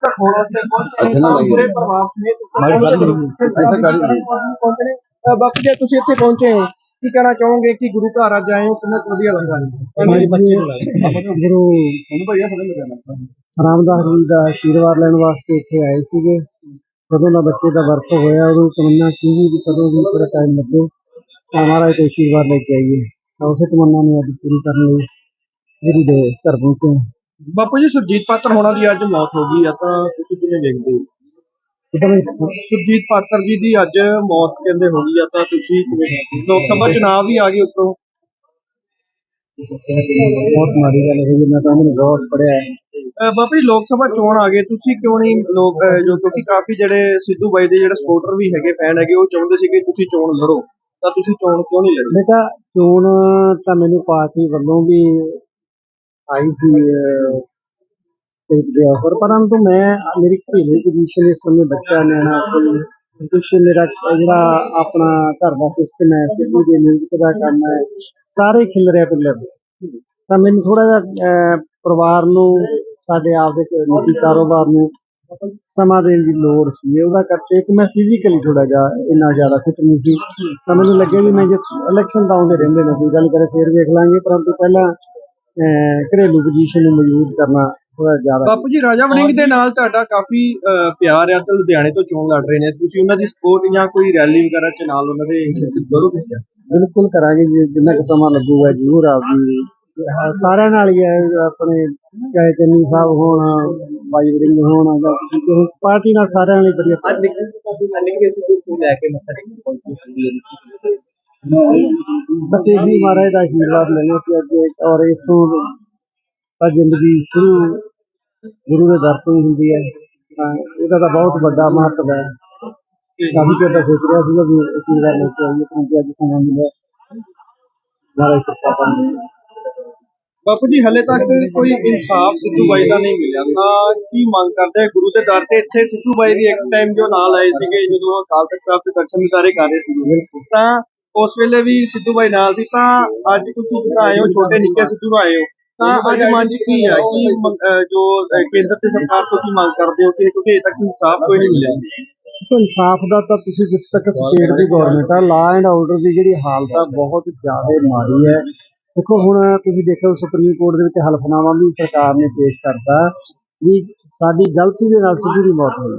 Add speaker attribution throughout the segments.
Speaker 1: ਪੂਰੇ ਬਾਪੂ ਜੀ ਤੁਸੀਂ ਇੱਥੇ ਪਹੁੰਚੇ ਹੋ ਕੀ ਕਹਿਣਾ ਚਾਹੋਗੇ ਕਿ ਗੁਰੂ ਘਰ ਅੱਜ ਆਏ ਹੋ? ਕਿੰਨਾ ਵਧੀਆ ਲੱਗਾ ਜੀ ਬੱਚੇ
Speaker 2: ਗੁਰੂ ਰਾਮਦਾਸ ਜੀ ਦਾ ਆਸ਼ੀਰਵਾਦ ਲੈਣ ਵਾਸਤੇ ਇੱਥੇ ਆਏ ਸੀਗੇ। ਕਦੋਂ ਦਾ ਬੱਚੇ ਦਾ ਵਰਤ ਹੋਇਆ ਉਦੋਂ ਤਮੰਨਾ ਸੀ ਵੀ ਕਦੋਂ ਵੀ ਥੋੜਾ ਟਾਈਮ ਲੱਗੇ। ਤਾਂ ਮਹਾਰਾਜ ਤੋਂ ਆਸ਼ੀਰਵਾਦ ਲੈ ਕੇ ਆਈਏ। ਤਾਂ ਉਸੇ ਤਮੰਨਾ ਨੂੰ ਅੱਜ ਪੂਰੀ ਕਰਨ ਲਈ ਗੁਰੂ ਦੇ ਘਰ ਪਹੁੰਚੇ।
Speaker 1: ਬਾਪੂ ਜੀ ਸੁਰਜੀਤ ਪਾਤਰ ਹੋਣਾ ਦੀ ਅੱਜ ਮੌਤ ਹੋ ਗਈ ਆ ਤਾਂ ਤੁਸੀਂ ਕਿਵੇਂ ਵੇਖਦੇ ਹੋ? ਸੁਰਜੀਤ ਪਾਤਰ ਜੀ ਦੀ ਅੱਜ ਮੌਤ ਕਹਿੰਦੇ ਹੋ ਗਈ ਆ ਤਾਂ ਤੁਸੀਂ ਕਿਵੇਂ ਹੋ? ਲੋਕ ਸਭਾ ਚੁਣਾਵ ਵੀ ਆ ਗਏ ਉੱਤੋਂ।
Speaker 2: ਬਹੁਤ ਮਾੜੀ ਗੱਲ ਹੋਈ ਮੈਂ ਤਾਂ ਉਹਨੂੰ ਬਹੁਤ ਪੜਿਆ
Speaker 1: ਅਹ ਬਾਪੂ ਜੀ ਲੋਕ ਸਭਾ ਚੋਣ ਆ ਗਏ ਤੁਸੀਂ ਕਿਉਂ ਨਹੀਂ ਲੋਕ ਜੋ ਕਿਉਂਕਿ ਕਾਫੀ ਜਿਹੜੇ ਸਿੱਧੂ ਬਾਈ ਦੇ ਜਿਹੜੇ ਸਪੋਰਟਰ ਵੀ ਹੈਗੇ ਫੈਨ ਹੈਗੇ ਉਹ ਚਾਹੁੰਦੇ ਸੀ ਕਿ ਤੁਸੀਂ ਚੋਣ ਲੜੋ। ਤਾਂ ਤੁਸੀਂ ਚੋਣ ਕਿਉਂ ਨਹੀਂ ਲੜੀ?
Speaker 2: ਬੇਟਾ ਚੋਣ ਤਾਂ ਮੈਨੂੰ ਪਾਰਟੀ ਵੱਲੋਂ ਵੀ ਆਈ ਸੀ ਸਟੇਟ ਦੇ ਆਫਰ ਪਰੰਤੂ ਮੈਂ ਘਰੇਲੂ ਪੋਜੀਸ਼ਨ ਇਸ ਸਮੇਂ ਬੱਚਾ ਨਿਆਣਾ ਸੀ। ਕੁਛ ਮੇਰਾ ਜਿਹੜਾ ਆਪਣਾ ਘਰ ਦਾ ਸਿਸਟਮ ਹੈ, ਸਿੱਧੂ ਦੇ ਮਿਊਜ਼ਿਕ ਦਾ ਕੰਮ ਹੈ, ਸਾਰੇ ਖਿਲ ਰਿਹਾ ਪਿੱਲਰ ਤਾਂ ਮੈਨੂੰ ਥੋੜਾ ਜਿਹਾ ਪਰਿਵਾਰ ਨੂੰ, ਸਾਡੇ ਆਪ ਦੇ ਨਿੱਜੀ ਕਾਰੋਬਾਰ ਨੂੰ ਸਮਾਂ ਦੇਣ ਦੀ ਲੋੜ ਸੀ। ਉਹਦਾ ਕਰਕੇ ਇੱਕ ਮੈਂ ਫਿਜ਼ੀਕਲੀ ਥੋੜਾ ਜਿਹਾ ਇੰਨਾ ਜ਼ਿਆਦਾ ਫਿਟ ਨਹੀਂ ਸੀ। ਤਾਂ ਮੈਨੂੰ ਲੱਗਿਆ ਵੀ ਮੈਂ ਜੇ ਇਲੈਕਸ਼ਨ ਤਾਂ ਆਉਂਦੇ ਰਹਿੰਦੇ ਨੇ, ਕੋਈ ਗੱਲ ਕਰੇ, ਫੇਰ ਵੇਖ ਲਾਂਗੇ। ਪਰੰਤੂ ਪਹਿਲਾਂ ਘਰੇਲੂ ਪੋਜੀਸ਼ਨ ਨੂੰ ਮਜ਼ਬੂਤ ਕਰਨਾ ਥੋੜਾ ਜ਼ਿਆਦਾ
Speaker 1: ਬਾਪੂ ਜੀ ਰਾਜਾ ਵੜਿੰਗ ਦੇ ਨਾਲ ਤੁਹਾਡਾ ਕਾਫੀ ਅਹ, ਪਿਆਰ ਆ ਤੇ ਲੁਧਿਆਣੇ ਤੋਂ ਚੋਣ ਲੜ ਰਹੇ ਨੇ। ਤੁਸੀਂ ਉਹਨਾਂ ਦੀ ਸਪੋਰਟ ਜਾਂ ਕੋਈ ਰੈਲੀ ਵਗੈਰਾ ਚ ਨਾਲ ਉਹਨਾਂ ਦੇ ਇੰਸ਼ੋਰੈਂਸ ਕਰੋਗੇ?
Speaker 2: ਬਿਲਕੁਲ ਕਰਾਂਗੇ ਜੀ ਜਿੰਨਾ ਕੁ ਸਮਾਂ ਲੱਗੂਗਾ ਜ਼ਰੂਰ ਆਪਦੀ ਹਾਂ, ਸਾਰਿਆਂ ਨਾਲ ਹੀ ਹੈ ਆਪਣੇ ਚਾਹੇ ਚੰਨੀ ਸਾਹਿਬ ਹੋਣ ਬਾਈ ਵਰਿੰਗ ਹੋਣ ਜਾਂ ਕਿਸੇ ਹੋਰ ਪਾਰਟੀ ਨਾਲ ਸਾਰਿਆਂ ਨਾਲ ਹੀ ਵਧੀਆ
Speaker 1: ਅੱਜ ਨਿੱਕੇ ਸਿੱਧੂ ਤੋਂ ਲੈ ਕੇ ਮੱਥਾ ਟੇਕਣ ਪਹੁੰਚੇ
Speaker 2: ਬਸ ਇਹੀ ਮਹਾਰਾਜ ਦਾ ਆਸ਼ੀਰਵਾਦ ਲੈਣਾ ਸੀ ਅੱਗੇ ਔਰ ਇਥੋਂ ਤਾਂ ਜ਼ਿੰਦਗੀ ਸ਼ੁਰੂ ਗੁਰੂ ਦੇ ਦਰ ਤੋਂ ਹੀ ਹੁੰਦੀ ਹੈ। ਤਾਂ ਇਹਦਾ ਤਾਂ ਬਹੁਤ ਵੱਡਾ ਮਹੱਤਵ ਹੈ। ਕਾਫੀ ਚਿਰ ਤੋਂ ਸੋਚ ਰਿਹਾ ਸੀਗਾ ਵੀ ਆਸ਼ੀਰਵਾਦ ਲੈ ਕੇ ਆਈਏ ਕਿਉਂਕਿ ਅੱਜ ਸਮਾਂ ਮਿਲਿਆ। ਮਹਾਰਾਜ ਕਿਰਪਾ ਕਰਨ।
Speaker 1: ਬਾਪੂ ਜੀ ਹਲੇ ਤੱਕ ਕੋਈ ਇਨਸਾਫ ਸਿੱਧੂ ਬਾਈ ਦਾ ਨਹੀਂ ਮਿਲਿਆ। ਤਾਂ ਕੀ ਮੰਗ ਕਰਦੇ ਗੁਰੂ ਦੇ ਦਰ ਤੇ? ਇੱਥੇ ਸਿੱਧੂ ਬਾਈ ਦੀ ਇੱਕ ਟਾਈਮ ਜੋ ਨਾਲ ਆਏ ਸੀਗੇ ਜਦੋਂ ਅਕਾਲ ਤਖਤ ਸਾਹਿਬ ਦੇ ਦਰਸ਼ਨ ਦਿਦਾਰੇ ਕਰ ਰਹੇ ਸੀਗੇ। ਤਾਂ ਉਸ ਵੇਲੇ ਵੀ ਸਿੱਧੂ ਬਾਈ ਨਾਲ ਸੀ ਤਾਂ ਅੱਜ ਤੁਸੀਂ ਜਿਹੜਾ ਆਏ ਹੋ ਛੋਟੇ ਨਿੱਕੇ ਸਿੱਧੂ ਆਏ ਹੋ। ਤਾਂ ਅੱਜ ਮਨ ਚ ਕੀ ਹੈ ਕੀ ਜੋ ਕੇਂਦਰ ਤੇ ਸਰਕਾਰ ਤੋਂ ਕੀ ਮੰਗ ਕਰਦੇ ਹੋ ਕਿ ਕਿਉਂਕਿ ਅਜੇ ਤੱਕ ਇਨਸਾਫ ਕੋਈ ਨਹੀਂ ਮਿਲਿਆ?
Speaker 2: ਇਨਸਾਫ ਦਾ ਤਾਂ ਤੁਸੀਂ ਜਿੱਥੇ ਤੱਕ ਸਟੇਟ ਦੀ ਗਵਰਨਮੈਂਟ ਆ ਲਾ ਐਂਡ ਆਰਡਰ ਦੀ ਜਿਹੜੀ ਹਾਲਤ ਆ ਬਹੁਤ ਜ਼ਿਆਦਾ ਮਾੜੀ ਹੈ। ਦੇਖੋ ਹੁਣ ਤੁਸੀਂ ਦੇਖੋ ਸੁਪਰੀਮ ਕੋਰਟ ਦੇ ਵਿੱਚ ਹਲਫਨਾਮਾ ਵੀ ਸਰਕਾਰ ਨੇ ਪੇਸ਼ ਕਰਤਾ ਵੀ ਸਾਡੀ ਗਲਤੀ ਦੇ ਨਾਲ ਸਿੱਧੂ ਦੀ ਮੌਤ ਹੋਈ।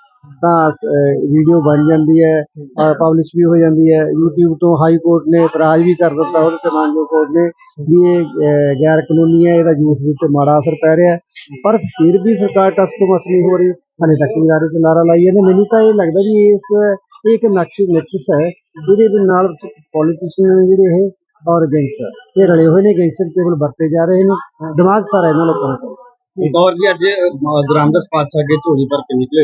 Speaker 2: ਤਾਂ ਵੀਡੀਓ ਬਣ ਜਾਂਦੀ ਹੈ ਪਬਲਿਸ਼ ਵੀ ਹੋ ਜਾਂਦੀ ਹੈ। YouTube ਤੋਂ ਹਾਈ ਕੋਰਟ ਨੇ ਇਤਰਾਜ਼ ਵੀ ਕਰ ਦਿੱਤਾ ਉਹਦੇ ਤੇ ਮਾਨਜੋ ਕੋਰਟ ਨੇ ਵੀ ਇਹ ਗੈਰ ਕਾਨੂੰਨੀ ਹੈ, ਇਹਦਾ ਯੂਥ ਦੇ ਉੱਤੇ ਮਾੜਾ ਅਸਰ ਪੈ ਰਿਹਾ ਪਰ ਫਿਰ ਵੀ ਸਰਕਾਰ ਟਸ ਤੋਂ ਮਸ ਨਹੀਂ ਹੋ ਰਹੀ। ਹਲੇ ਤੱਕ ਵੀ ਨਾਰੇ ਤੇ ਨਾਰਾ ਲਾਈ ਜਾਂਦੇ ਮੈਨੂੰ ਤਾਂ ਇਹ ਲੱਗਦਾ ਵੀ ਇਸ, ਇਹ ਇੱਕ ਨਕਸ਼, ਨਕਸ਼ਸ ਹੈ ਜਿਹਦੇ ਦੇ ਨਾਲ ਪੋਲੀਟੀਸ਼ੀਅਨ ਜਿਹੜੇ ਇਹ ਔਰ ਗੈਂਗਸਟਰ ਇਹ ਰਲੇ ਹੋਏ ਨੇ। ਗੈਂਗਸਟਰ ਕੇਵਲ ਵਰਤੇ ਜਾ ਰਹੇ ਨੇ। ਦਿਮਾਗ ਸਾਰਾ ਇਹਨਾਂ ਲੋਕਾਂ ਦਾ
Speaker 3: ਔਰ ਜੀ, ਅੱਜ ਗ੍ਰਾਮਦਾਸ ਪਾਤਸ਼ਾਹ ਅੱਗੇ ਝੋਲੀ ਭਰ ਕੇ ਨਿਕਲੇ।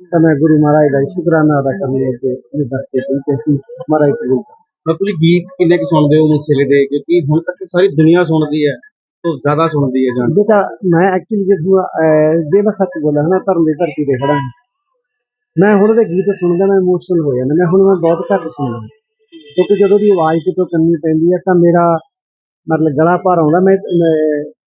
Speaker 2: ਤਾਂ ਮੈਂ ਗੁਰੂ ਮਹਾਰਾਜ ਦਾ ਸ਼ੁਕਰਾਨਾ ਅਦਾ ਕਰਨ ਲਈ ਅੱਗੇ ਇਹ ਦਰਤੇ ਪਹੁੰਚੇ ਸੀ ਮਹਾਰਾਜ ਕਰੇ।
Speaker 3: ਮੈਂ ਤੁਸੀਂ ਗੀਤ ਕਿੰਨੇ ਕੁ ਸੁਣਦੇ ਹੋ ਮੁਸਲੇ ਦੇ ਕਿਉਂਕਿ ਹੁਣ ਤੱਕ ਸਾਰੀ ਦੁਨੀਆ ਸੁਣਦੀ ਹੈ ਤੋਂ ਜ਼ਿਆਦਾ ਸੁਣਦੀ ਹੈ ਜਾਨ
Speaker 2: ਬੇਟਾ ਮੈਂ ਐਕਚੁਅਲੀ ਜਦੋਂ ਮੈਂ ਸੱਚ ਬੋਲਾਂ ਨਾ ਧਰਮ ਦੀ ਧਰਤੀ ਤੇ ਖੜਾ। ਮੈਂ ਹੁਣ ਉਹਦੇ ਗੀਤ ਸੁਣਦਾ ਮੈਂ ਇਮੋਸ਼ਨਲ ਹੋ ਜਾਂਦਾ ਮੈਂ ਹੁਣ ਮੈਂ ਬਹੁਤ ਘੱਟ ਸੁਣਦਾ ਕਿਉਂਕਿ ਜਦੋਂ ਦੀ ਆਵਾਜ਼ ਕਿਤੋਂ ਕੰਨੀ ਪੈਂਦੀ ਹੈ ਤਾਂ ਮੇਰਾ ਮਤਲਬ ਗਲਾ ਭਰ ਆਉਂਦਾ ਮੈਂ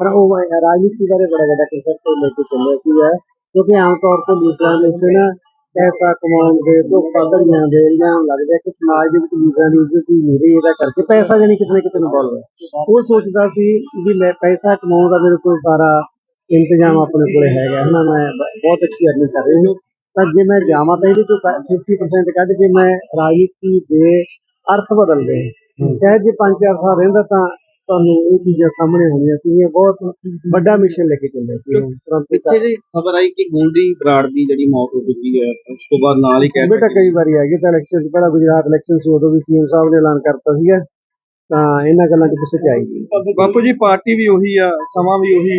Speaker 2: ਪਰ ਉਹ ਰਾਜਨੀਤੀ ਬਾਰੇ ਬੜਾ ਵੱਡਾ ਕਨਸੈਪਟ ਲੈ ਕੇ ਚੱਲਿਆ ਸੀਗਾ ਕਿਉਂਕਿ ਆਮ ਤੌਰ ਤੇ ਲੀਡਰਾਂ ਦੇ ਉੱਤੇ ਨਾ ਪੈਸਾ ਕਮਾਉਣ ਦੇ ਪਦੜੀਆਂ ਦੇ ਜਾਂ ਲੱਗਦਾ ਕਿ ਸਮਾਜ ਦੇ ਵਿੱਚ ਲੀਡਰਾਂ ਦੀ ਇੱਜ਼ਤ ਹੀ ਨਹੀਂ ਰਹੀ ਇਹਦਾ ਕਰਕੇ ਪੈਸਾ ਜਾਨੀ ਕਿਤੇ ਨਾ ਕਿਤੇ ਇਨਵੋਲਵ ਹੈ। ਉਹ ਸੋਚਦਾ ਸੀ ਵੀ ਮੈਂ ਪੈਸਾ ਕਮਾਉਣ ਦਾ ਮੇਰੇ ਕੋਲ ਸਾਰਾ ਇੰਤਜ਼ਾਮ ਆਪਣੇ ਕੋਲੇ ਹੈਗਾ ਹਨਾ ਮੈਂ ਬਹੁਤ ਅੱਛੀ ਅਰਨਿੰਗ ਕਰ ਰਹੀ ਹਾਂ। ਤਾਂ ਜੇ ਮੈਂ ਜਾਵਾਂ ਤਾਂ ਇਹਦੇ ਚੋਂ 50% ਕੱਢ ਕੇ ਮੈਂ ਰਾਜਨੀਤੀ ਦੇ ਅਰਥ ਬਦਲਦੇ ਸ਼ਾਇਦ ਜੇ 5-4 ਸਾਲ ਰਹਿੰਦਾ ਤਾਂ ਤੁਹਾਨੂੰ ਇਹ ਚੀਜ਼ਾਂ ਸਾਹਮਣੇ ਹੋਣੀਆਂ ਸੀਗੀਆਂ ਬਹੁਤ ਵੱਡਾ ਮਿਸ਼ਨ ਲੈ ਕੇ ਚੱਲਿਆ ਸੀ
Speaker 3: ਪਿੱਛੇ ਜੀ ਖਬਰ ਆਈ ਕਿ ਗੋਲਡੀ ਬਰਾੜ ਦੀ ਜਿਹੜੀ ਮੌਤ ਹੋ ਚੁੱਕੀ ਹੈ ਉਸ ਤੋਂ ਬਾਅਦ ਨਾਲ ਹੀ ਕਹਿ
Speaker 2: ਬੇਟਾ ਕਈ ਵਾਰੀ ਆ ਗਈ ਤਾਂ ਇਲੈਕਸ਼ਨ ਤੋਂ ਪਹਿਲਾਂ ਗੁਜਰਾਤ ਇਲੈਕਸ਼ਨ ਸੀ ਉਦੋਂ ਵੀ ਸੀਐਮ ਸਾਹਿਬ ਨੇ ਐਲਾਨ ਕਰਤਾ ਸੀਗਾ ਤਾਂ ਇਹਨਾਂ ਗੱਲਾਂ 'ਚ ਪਿੱਛੇ ਚ ਆਈ।
Speaker 1: ਬਾਪੂ ਜੀ ਪਾਰਟੀ ਵੀ ਉਹੀ ਆ ਸਮਾਂ ਵੀ ਉਹੀ